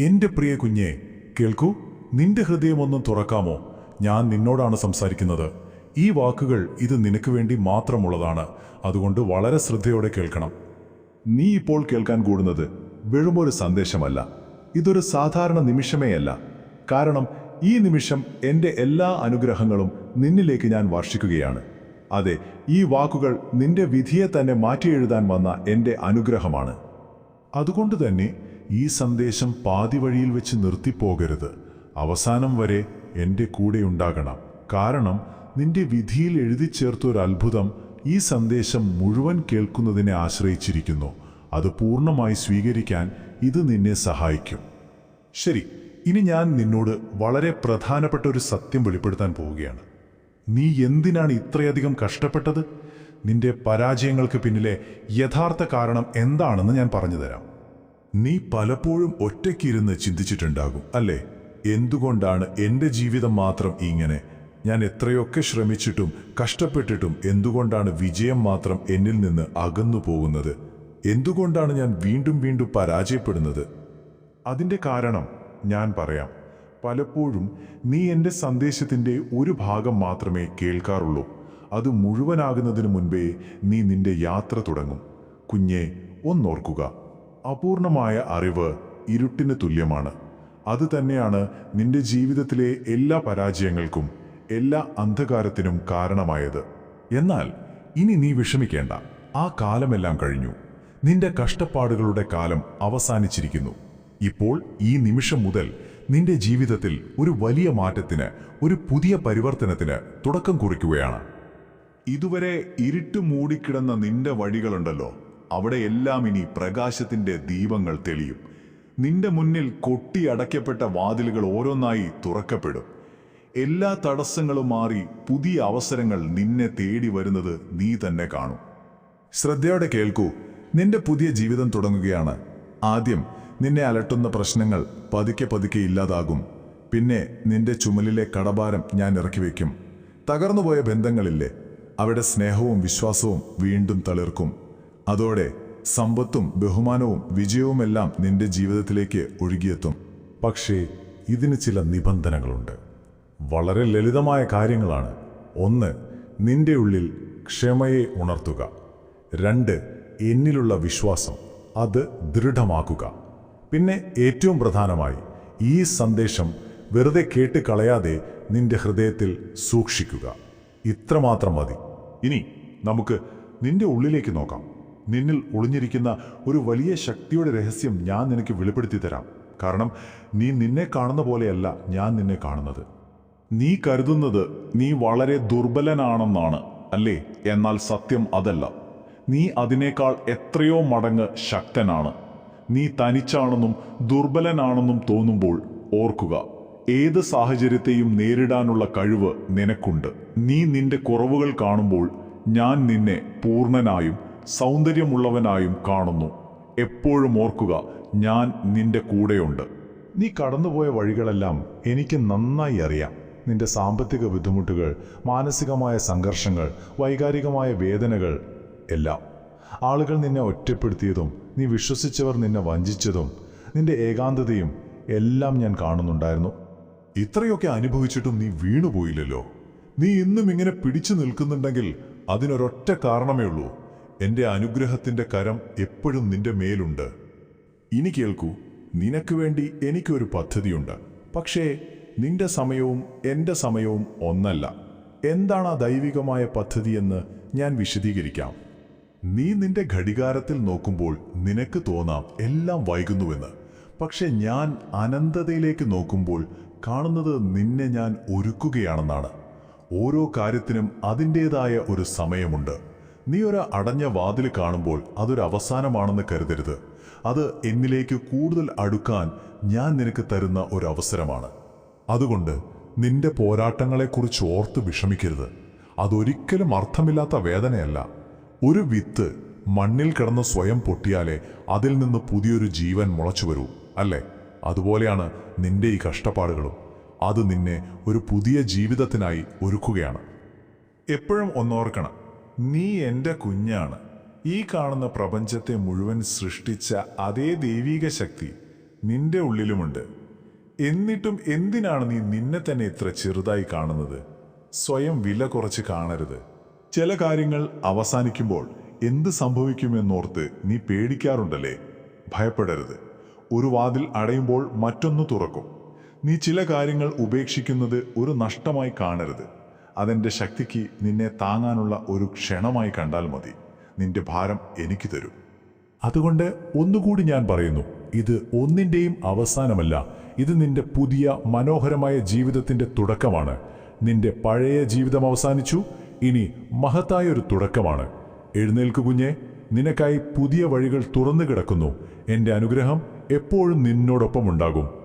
എന്റെ പ്രിയ കുഞ്ഞെ കേൾക്കൂ നിന്റെ ഹൃദയമൊന്നും തുറക്കാമോ? ഞാൻ നിന്നോടാണ് സംസാരിക്കുന്നത്. ഈ വാക്കുകൾ ഇത് നിനക്ക് വേണ്ടി മാത്രമുള്ളതാണ്. അതുകൊണ്ട് വളരെ ശ്രദ്ധയോടെ കേൾക്കണം. നീ ഇപ്പോൾ കേൾക്കാൻ കൂടുന്നത് വെറുമൊരു സന്ദേശമല്ല. ഇതൊരു സാധാരണ നിമിഷമേ അല്ല കാരണം ഈ നിമിഷം എന്റെ എല്ലാ അനുഗ്രഹങ്ങളും നിന്നിലേക്ക് ഞാൻ വർഷിക്കുകയാണ്. അതെ ഈ വാക്കുകൾ നിന്റെ വിധിയെ തന്നെ മാറ്റിയെഴുതാൻ വന്ന എന്റെ അനുഗ്രഹമാണ്. അതുകൊണ്ട് തന്നെ ഈ സന്ദേശം പാതി വഴിയിൽ വെച്ച് നിർത്തിപ്പോകരുത്. അവസാനം വരെ എന്റെ കൂടെ ഉണ്ടാകണം. കാരണം നിന്റെ വിധിയിൽ എഴുതി ചേർത്തൊരു അത്ഭുതം ഈ സന്ദേശം മുഴുവൻ കേൾക്കുന്നതിനെ ആശ്രയിച്ചിരിക്കുന്നു. അത് പൂർണമായി സ്വീകരിക്കാൻ ഇത് നിന്നെ സഹായിക്കും. ശരി ഇനി ഞാൻ നിന്നോട് വളരെ പ്രധാനപ്പെട്ട ഒരു സത്യം വെളിപ്പെടുത്താൻ പോവുകയാണ്. നീ എന്തിനാണ് ഇത്രയധികം കഷ്ടപ്പെട്ടത്? നിന്റെ പരാജയങ്ങൾക്ക് പിന്നിലെ യഥാർത്ഥ കാരണം എന്താണെന്ന് ഞാൻ പറഞ്ഞുതരാം നീ പലപ്പോഴും ഒറ്റയ്ക്കിരുന്ന് ചിന്തിച്ചിട്ടുണ്ടാകും അല്ലേ? എന്തുകൊണ്ടാണ് എന്റെ ജീവിതം മാത്രം ഇങ്ങനെ? ഞാൻ എത്രയൊക്കെ ശ്രമിച്ചിട്ടും കഷ്ടപ്പെട്ടിട്ടും എന്തുകൊണ്ടാണ് വിജയം മാത്രം എന്നിൽ നിന്ന് അകന്നു പോകുന്നത്? എന്തുകൊണ്ടാണ് ഞാൻ വീണ്ടും വീണ്ടും പരാജയപ്പെടുന്നത്? അതിന്റെ കാരണം ഞാൻ പറയാം. പലപ്പോഴും നീ എന്റെ സന്ദേശത്തിന്റെ ഒരു ഭാഗം മാത്രമേ കേൾക്കാറുള്ളൂ. അത് മുഴുവനാകുന്നതിന് മുൻപേ നീ നിന്റെ യാത്ര തുടങ്ങും. കുഞ്ഞെ ഒന്നോർക്കുക. അപൂർണമായ അറിവ് ഇരുട്ടിന് തുല്യമാണ്. അത് തന്നെയാണ് നിന്റെ ജീവിതത്തിലെ എല്ലാ പരാജയങ്ങൾക്കും എല്ലാ അന്ധകാരത്തിനും കാരണമായത്. എന്നാൽ ഇനി നീ വിഷമിക്കേണ്ട. ആ കാലമെല്ലാം കഴിഞ്ഞു. നിന്റെ കഷ്ടപ്പാടുകളുടെ കാലം അവസാനിച്ചിരിക്കുന്നു. ഇപ്പോൾ ഈ നിമിഷം മുതൽ നിന്റെ ജീവിതത്തിൽ ഒരു വലിയ മാറ്റത്തിന് ഒരു പുതിയ പരിവർത്തനത്തിന് തുടക്കം കുറിക്കുകയാണ്. ഇതുവരെ ഇരുട്ട് മൂടിക്കിടന്ന നിന്റെ വഴികളുണ്ടല്ലോ. അവിടെയെല്ലാം ഇനി പ്രകാശത്തിന്റെ ദീപങ്ങൾ തെളിയും. നിന്റെ മുന്നിൽ കൊട്ടി അടയ്ക്കപ്പെട്ട വാതിലുകൾ ഓരോന്നായി തുറക്കപ്പെടും. എല്ലാ തടസ്സങ്ങളും മാറി പുതിയ അവസരങ്ങൾ നിന്നെ തേടി വരുന്നത് നീ തന്നെ കാണും. ശ്രദ്ധയോടെ കേൾക്കൂ നിന്റെ പുതിയ ജീവിതം തുടങ്ങുകയാണ്. ആദ്യം നിന്നെ അലട്ടുന്ന പ്രശ്നങ്ങൾ പതുക്കെ പതുക്കെ ഇല്ലാതാകും. പിന്നെ നിന്റെ ചുമലിലെ കടഭാരം ഞാൻ ഇറക്കി വയ്ക്കും. തകർന്നുപോയ ബന്ധങ്ങളില്ലേ അവിടെ സ്നേഹവും വിശ്വാസവും വീണ്ടും തളിർക്കും. അതോടെ സമ്പത്തും ബഹുമാനവും വിജയവുമെല്ലാം നിന്റെ ജീവിതത്തിലേക്ക് ഒഴുകിയെത്തും. പക്ഷേ ഇതിന് ചില നിബന്ധനകളുണ്ട്. വളരെ ലളിതമായ കാര്യങ്ങളാണ്. ഒന്ന് നിന്റെ ഉള്ളിൽ ക്ഷമയെ ഉണർത്തുക. രണ്ട് എന്നിലുള്ള വിശ്വാസം അത് ദൃഢമാക്കുക. പിന്നെ ഏറ്റവും പ്രധാനമായി ഈ സന്ദേശം വെറുതെ കേട്ട് കളയാതെ നിന്റെ ഹൃദയത്തിൽ സൂക്ഷിക്കുക. ഇത്രമാത്രം മതി. ഇനി നമുക്ക് നിന്റെ ഉള്ളിലേക്ക് നോക്കാം. നിന്നിൽ ഒളിഞ്ഞിരിക്കുന്ന ഒരു വലിയ ശക്തിയുടെ രഹസ്യം ഞാൻ നിനക്ക് വെളിപ്പെടുത്തി തരാം. കാരണം നീ നിന്നെ കാണുന്ന പോലെയല്ല ഞാൻ നിന്നെ കാണുന്നത്. നീ കരുതുന്നത് നീ വളരെ ദുർബലനാണെന്നാണ് അല്ലേ? എന്നാൽ സത്യം അതല്ല. നീ അതിനേക്കാൾ എത്രയോ മടങ്ങ് ശക്തനാണ്. നീ തനിച്ചാണെന്നും ദുർബലനാണെന്നും തോന്നുമ്പോൾ ഓർക്കുക ഏത് സാഹചര്യത്തെയും നേരിടാനുള്ള കഴിവ് നിനക്കുണ്ട്. നീ നിന്റെ കുറവുകൾ കാണുമ്പോൾ ഞാൻ നിന്നെ പൂർണനായും സൗന്ദര്യമുള്ളവനായും കാണുന്നു. എപ്പോഴും ഓർക്കുക ഞാൻ നിന്റെ കൂടെയുണ്ട്. നീ കടന്നുപോയ വഴികളെല്ലാം എനിക്ക് നന്നായി അറിയാം. നിന്റെ സാമ്പത്തിക ബുദ്ധിമുട്ടുകൾ മാനസികമായ സംഘർഷങ്ങൾ വൈകാരികമായ വേദനകൾ എല്ലാം. ആളുകൾ നിന്നെ ഒറ്റപ്പെടുത്തിയതും നീ വിശ്വസിച്ചവർ നിന്നെ വഞ്ചിച്ചതും നിന്റെ ഏകാന്തതയും എല്ലാം ഞാൻ കാണുന്നുണ്ടായിരുന്നു. ഇത്രയൊക്കെ അനുഭവിച്ചിട്ടും നീ വീണുപോയില്ലല്ലോ. നീ ഇന്നും ഇങ്ങനെ പിടിച്ചു നിൽക്കുന്നുണ്ടെങ്കിൽ അതിനൊരൊറ്റ കാരണമേ ഉള്ളൂ. എന്റെ അനുഗ്രഹത്തിന്റെ കരം എപ്പോഴും നിന്റെ മേലുണ്ട്. ഇനി കേൾക്കൂ നിനക്ക് വേണ്ടി എനിക്കൊരു പദ്ധതിയുണ്ട്. പക്ഷേ നിന്റെ സമയവും എന്റെ സമയവും ഒന്നല്ല. എന്താണ് ആ ദൈവികമായ പദ്ധതിയെന്ന് ഞാൻ വിശദീകരിക്കാം. നീ നിന്റെ ഘടികാരത്തിൽ നോക്കുമ്പോൾ നിനക്ക് തോന്നാം എല്ലാം വൈകുന്നുവെന്ന്. പക്ഷെ ഞാൻ അനന്തതയിലേക്ക് നോക്കുമ്പോൾ കാണുന്നത് നിന്നെ ഞാൻ ഒരുക്കുകയാണെന്നാണ്. ഓരോ കാര്യത്തിനും അതിന്റേതായ ഒരു സമയമുണ്ട്. നീ ഒരു അടഞ്ഞ വാതിൽ കാണുമ്പോൾ അതൊരു അവസാനമാണെന്ന് കരുതരുത്. അത് എന്നിലേക്ക് കൂടുതൽ അടുക്കാൻ ഞാൻ നിനക്ക് തരുന്ന ഒരു അവസരമാണ്. അതുകൊണ്ട് നിന്റെ പോരാട്ടങ്ങളെക്കുറിച്ച് ഓർത്ത് വിഷമിക്കരുത്. അതൊരിക്കലും അർത്ഥമില്ലാത്ത വേദനയല്ല. ഒരു വിത്ത് മണ്ണിൽ കിടന്ന് സ്വയം പൊട്ടിയാലേ അതിൽ നിന്ന് പുതിയൊരു ജീവൻ മുളച്ചു വരൂ അല്ലേ? അതുപോലെയാണ് നിന്റെ ഈ കഷ്ടപ്പാടുകളും. അത് നിന്നെ ഒരു പുതിയ ജീവിതത്തിനായി ഒരുക്കുകയാണ്. എപ്പോഴും ഒന്നോർക്കണം നീ എന്റെ കുഞ്ഞാണ്. ഈ കാണുന്ന പ്രപഞ്ചത്തെ മുഴുവൻ സൃഷ്ടിച്ച അതേ ദൈവീക ശക്തി നിന്റെ ഉള്ളിലുമുണ്ട്. എന്നിട്ടും എന്തിനാണ് നീ നിന്നെ തന്നെ ഇത്ര ചെറുതായി കാണുന്നത്? സ്വയം വില കുറച്ച് കാണരുത്. ചില കാര്യങ്ങൾ അവസാനിക്കുമ്പോൾ എന്ത് സംഭവിക്കുമെന്നോർത്ത് നീ പേടിക്കാറുണ്ടല്ലേ? ഭയപ്പെടരുത്. ഒരു വാതിൽ അടയുമ്പോൾ മറ്റൊന്ന് തുറക്കും. നീ ചില കാര്യങ്ങൾ ഉപേക്ഷിക്കുന്നത് ഒരു നഷ്ടമായി കാണരുത്. അതെന്റെ ശക്തിക്ക് നിന്നെ താങ്ങാനുള്ള ഒരു ക്ഷണമായി കണ്ടാൽ മതി. നിന്റെ ഭാരം എനിക്ക് തരൂ. അതുകൊണ്ട് ഒന്നുകൂടി ഞാൻ പറയുന്നു ഇത് ഒന്നിന്റെയും അവസാനമല്ല ഇത് നിന്റെ പുതിയ മനോഹരമായ ജീവിതത്തിന്റെ തുടക്കമാണ്. നിന്റെ പഴയ ജീവിതം അവസാനിച്ചു ഇനി മഹത്തായ ഒരു തുടക്കമാണ്. എഴുന്നേൽക്കു കുഞ്ഞെ നിനക്കായി പുതിയ വഴികൾ തുറന്നു കിടക്കുന്നു. എന്റെ അനുഗ്രഹം എപ്പോഴും നിന്നോടൊപ്പം ഉണ്ടാകും